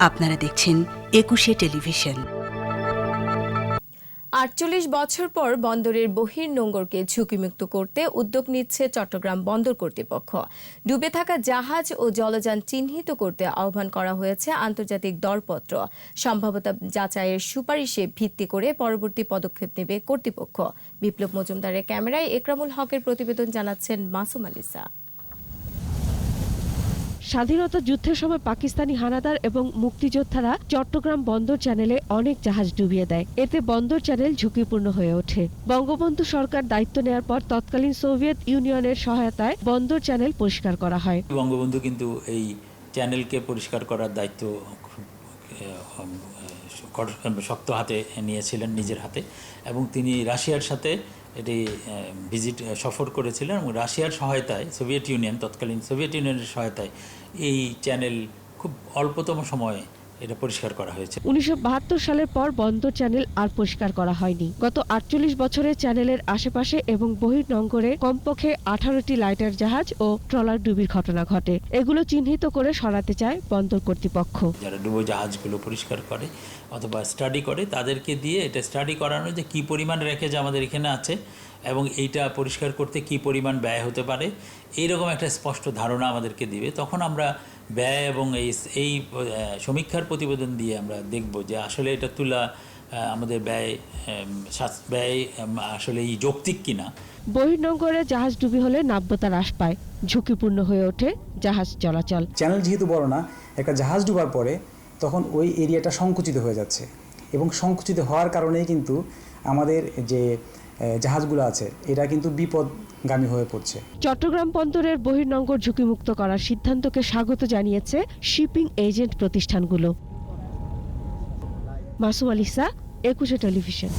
আপনারা দেখছেন একুশে টেলিভিশন। আটচল্লিশ বছর পর বন্দরের বহির নোঙ্গরকে ঝুঁকিমুক্ত করতে উদ্যোগ নিচ্ছে চট্টগ্রাম বন্দর কর্তৃপক্ষ। ডুবে থাকা জাহাজ ও জলযান চিহ্নিত করতে আহ্বান করা হয়েছে আন্তর্জাতিক দরপত্র। সম্ভাব্যতা যাচাইয়ের সুপারিশে ভিত্তি করে পরবর্তী পদক্ষেপ নেবে কর্তৃপক্ষ। বিপ্লব মজুমদারের ক্যামেরায় একরামুল হকের প্রতিবেদন জানাচ্ছেন মাসুম আলিসা। স্বাধীনতা যুদ্ধের সময় পাকিস্তানি হানাদার এবং মুক্তিযোদ্ধারা চট্টগ্রাম বন্দর চ্যানেলে অনেক জাহাজ ডুবিয়ে দেয়। এতে বন্দর চ্যানেল ঝুঁকিপূর্ণ হয়ে ওঠে। বঙ্গবন্ধু সরকার দায়িত্ব নেওয়ার পর তৎকালীন সোভিয়েত ইউনিয়নের সহায়তায় বন্দর চ্যানেল পরিষ্কার করা হয়। বঙ্গবন্ধু কিন্তু এই চ্যানেলকে পরিষ্কার করার দায়িত্ব শক্ত হাতে নিয়েছিলেন নিজের হাতে এবং তিনি রাশিয়ার সাথে এটি ভিজিট সফর করেছিলেন এবং রাশিয়ার সহায়তায়, সোভিয়েত ইউনিয়ন, তৎকালীন সোভিয়েত ইউনিয়নের সহায়তায় এই চ্যানেল খুব অল্পতম সময়ে এটা পরিষ্কার করা হয়েছে। উনিশশো বাহাত্তর সালের পর বন্দর চ্যানেল আর পরিষ্কার করা হয়নি। গত আটচল্লিশ বছরে চ্যানেলের আশেপাশে এবং বহির্নঙ্গরে কমপক্ষে আঠারোটি লাইটার জাহাজ ও ট্রলার ডুবির ঘটনা ঘটে। এগুলো চিহ্নিত করে সরাতে চায় বন্দর কর্তৃপক্ষ। যারা ডুবো জাহাজগুলো পরিষ্কার করে অথবা স্টাডি করে তাদেরকে দিয়ে এটা স্টাডি করানো যে কি পরিমাণ রেখেজ আমাদের এখানে আছে এবং এইটা পরিষ্কার করতে কী পরিমাণ ব্যয় হতে পারে এইরকম একটা স্পষ্ট ধারণা আমাদেরকে দিবে। তখন আমরা ব্যয় এবং এই এই সমীক্ষার প্রতিবেদন দিয়ে আমরা দেখব যে আসলে এটা তুলা আমাদের ব্যয় ব্যয় আসলে এই যৌক্তিক কিনা। বহির্নগরে জাহাজ ডুবি হলে নাব্যতা হ্রাস পায় ঝুঁকিপূর্ণ হয়ে ওঠে জাহাজ চলাচল। চ্যানেল যেহেতু বড় না একটা জাহাজ ডুবার পরে তখন ওই এরিয়াটা সংকুচিত হয়ে যাচ্ছে। এবং সংকুচিত হওয়ার কারণেই কিন্তু আমাদের যে জাহাজগুলো আছে, এটা কিন্তু বিপদগামী হয়ে পড়ছে। চট্টগ্রাম বন্দরের বহির্নঙ্গর ঝুঁকিমুক্ত করার সিদ্ধান্তকে স্বাগত জানিয়েছে শিপিং এজেন্ট প্রতিষ্ঠানগুলো। মাসুম আলিসা একুশে টেলিভিশন।